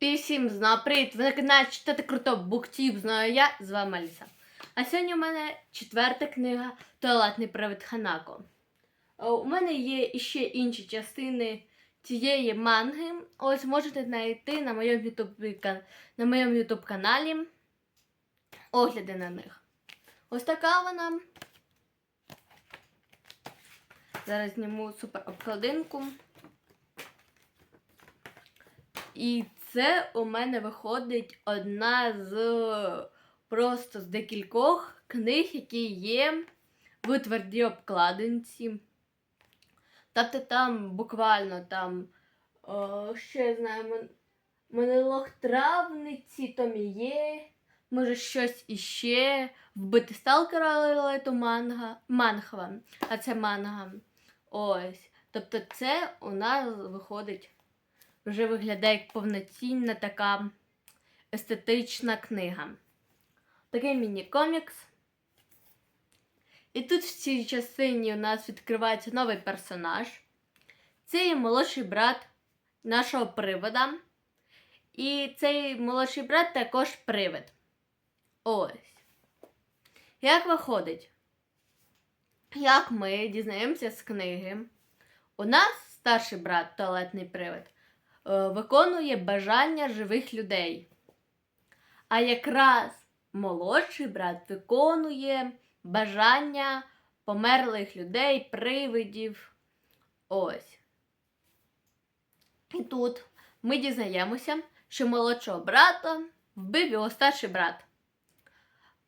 Всім зна, привіт! Ви на каналі читати круто буктів, знаю я, з вами Аліса. А сьогодні у мене четверта книга Туалетний привид Ханако. Е, У мене є іще інші частини цієї манги. Ось можете знайти на моєму YouTube, на моєму YouTube каналі огляди на них. Ось така вона. Зараз зніму супер обкладинку. І це у мене виходить одна з просто з декількох книг, які є в твердій обкладинці. Тобто там буквально там о, ще я знаю, мон- монолог травниці, там є. Може щось іще. Вбити сталкера, але манга. Манхва. А це манга. Ось. Тобто це у нас виходить вже виглядає як повноцінна така естетична книга. Такий міні-комікс. І тут в цій частині у нас відкривається новий персонаж. Це є молодший брат нашого привода. І цей молодший брат також привид. Ось. Як виходить? Як ми дізнаємося з книги, у нас старший брат туалетний привид виконує бажання живих людей. А якраз молодший брат виконує бажання померлих людей, привидів. Ось. І тут ми дізнаємося, що молодшого брата вбив його старший брат.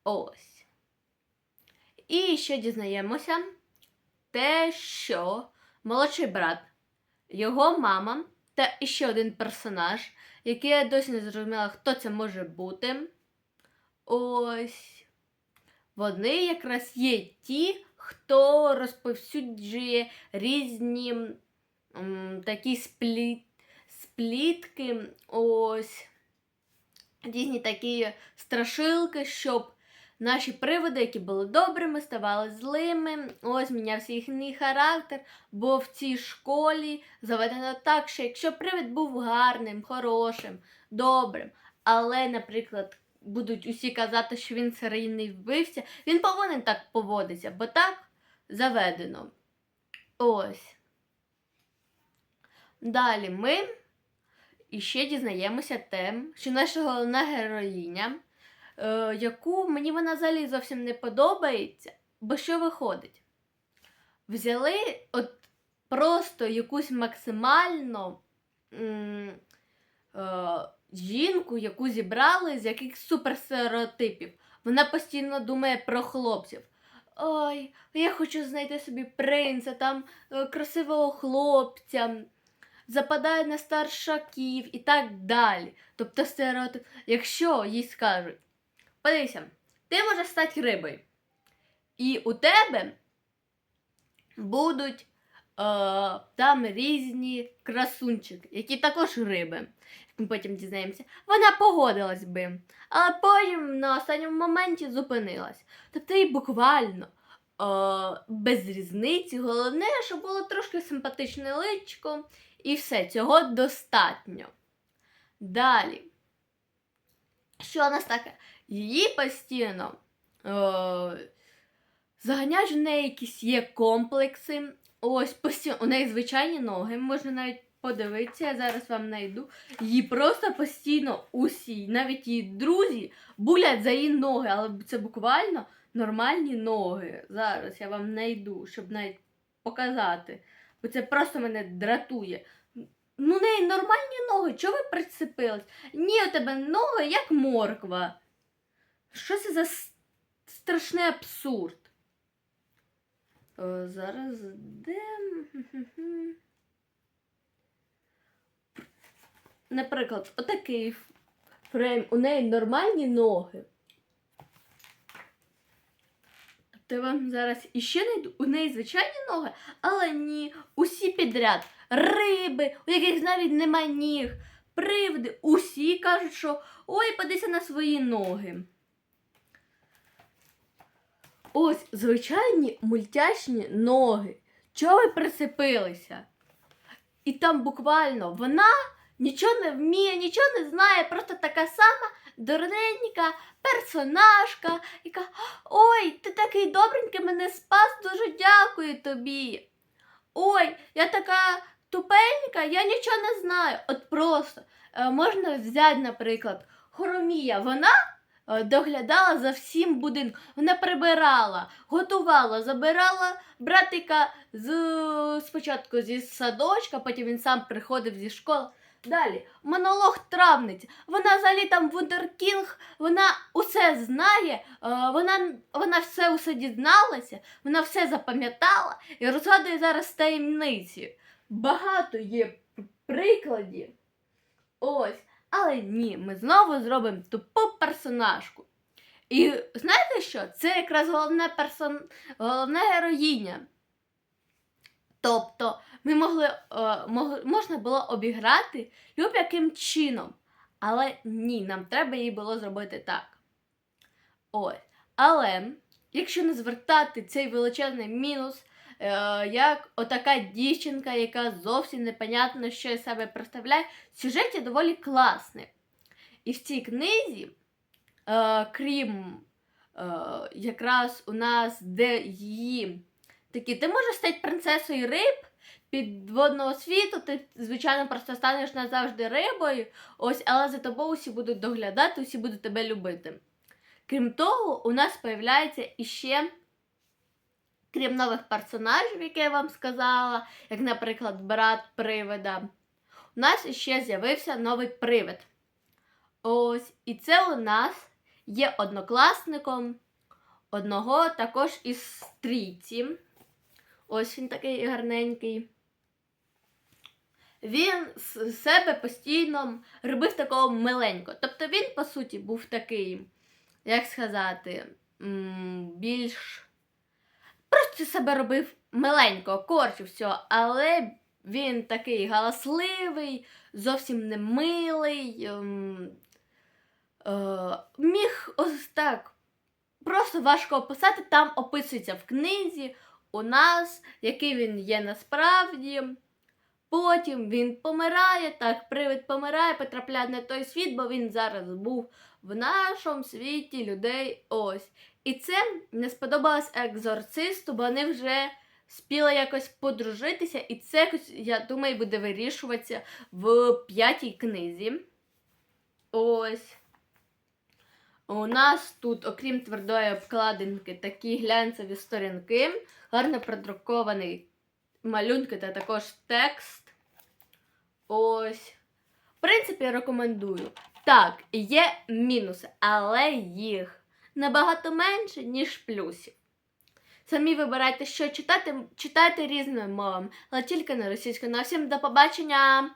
Ось. І ще дізнаємося те, що молодший брат, його мама та іще один персонаж, який я досі не зрозуміла, хто це може бути. Ось. Вони якраз є ті, хто розповсюджує різні м, такі спліт, сплітки, ось різні такі страшилки, щоб наші приводи, які були добрими, ставали злими. Ось мінявся їхній характер, бо в цій школі заведено так, що якщо привид був гарним, хорошим, добрим, але, наприклад, будуть усі казати, що він серійний вбивця, він повинен так поводитися, бо так заведено. Ось. Далі ми іще дізнаємося те, що наша головна героїня, е, яку мені вона взагалі зовсім не подобається, бо що виходить? Взяли от просто якусь максимально е, жінку, яку зібрали з якихось суперстереотипів. Вона постійно думає про хлопців. Ой, я хочу знайти собі принца, там е, красивого хлопця, западає на старшаків і так далі. Тобто стереотип. Якщо їй скажуть, подивися, ти можеш стати рибою. І у тебе будуть е, там різні красунчики, які також риби. Як ми потім дізнаємося, вона погодилась би, але потім на останньому моменті зупинилась. Тобто їй буквально е, без різниці. Головне, щоб було трошки симпатичне личко, і все, цього достатньо. Далі. Що у нас таке? Її постійно е, заганяють в неї якісь є комплекси. Ось постійно, у неї звичайні ноги, можна навіть подивитися, я зараз вам знайду. Її просто постійно усі, навіть її друзі, булять за її ноги, але це буквально нормальні ноги. Зараз я вам знайду, щоб навіть показати. Бо це просто мене дратує. Ну, неї нормальні ноги, чого ви прицепились? Ні, у тебе ноги як морква. Що це за страшний абсурд? О, зараз де. Наприклад, отакий фрейм. У неї нормальні ноги. Тобто вам зараз іще знайду. У неї звичайні ноги, але ні. Усі підряд. Риби, у яких навіть нема ніг. Привиди. Усі кажуть, що ой, подивися на свої ноги. Ось звичайні мультяшні ноги. Чого ви прицепилися? І там буквально вона нічого не вміє, нічого не знає, просто така сама дурненька персонажка, яка Ой, ти такий добренький мене спас, дуже дякую тобі. Ой, я така тупенька, я нічого не знаю. От просто е, можна взяти, наприклад, Хоромія. Вона доглядала за всім будинком. Вона прибирала, готувала, забирала братика з спочатку зі садочка, потім він сам приходив зі школи. Далі, монолог травниці. Вона взагалі там вундеркінг, вона усе знає, е, вона, вона все усе дізналася, вона все запам'ятала і розгадує зараз таємниці. Багато є прикладів. Ось. Але ні, ми знову зробимо тупу персонажку. І знаєте що? Це якраз головне персон... головне героїня. Тобто, ми могли, е, мог- можна було обіграти люб'яким чином. Але ні, нам треба її було зробити так. Ось. Але, якщо не звертати цей величезний мінус, як отака дівчинка, яка зовсім непонятно, що із себе представляє, в сюжеті доволі класний. І в цій книзі, е, крім е, якраз у нас, де її такі, ти можеш стати принцесою риб підводного світу, ти, звичайно, просто станеш назавжди рибою, ось, але за тобою усі будуть доглядати, усі будуть тебе любити. Крім того, у нас появляється іще, крім нових персонажів, які я вам сказала, як, наприклад, брат привида, у нас іще з'явився новий привид. Ось, і це у нас є однокласником одного також із стрійці. Ось він такий гарненький. Він з себе постійно робив такого миленько. Тобто він, по суті, був такий, як сказати, більш. Просто себе робив миленько, корчив все, але він такий галасливий, зовсім не милий. ем, е, міг ось так. Просто важко описати, там описується в книзі у нас, який він є насправді. Потім він помирає, так, привид помирає, потрапляє на той світ, бо він зараз був в нашому світі людей. Ось. І це не сподобалось екзорцисту, бо вони вже спіли якось подружитися, і це я думаю, буде вирішуватися в п'ятій книзі. Ось. У нас тут, окрім твердої обкладинки, такі глянцеві сторінки, гарно продрукований малюнки та також текст. Ось. В принципі, рекомендую. Так, є мінуси, але їх набагато менше, ніж плюсів. Самі вибирайте, що читати, читайте різними мовами, але тільки на російську. На всім до побачення!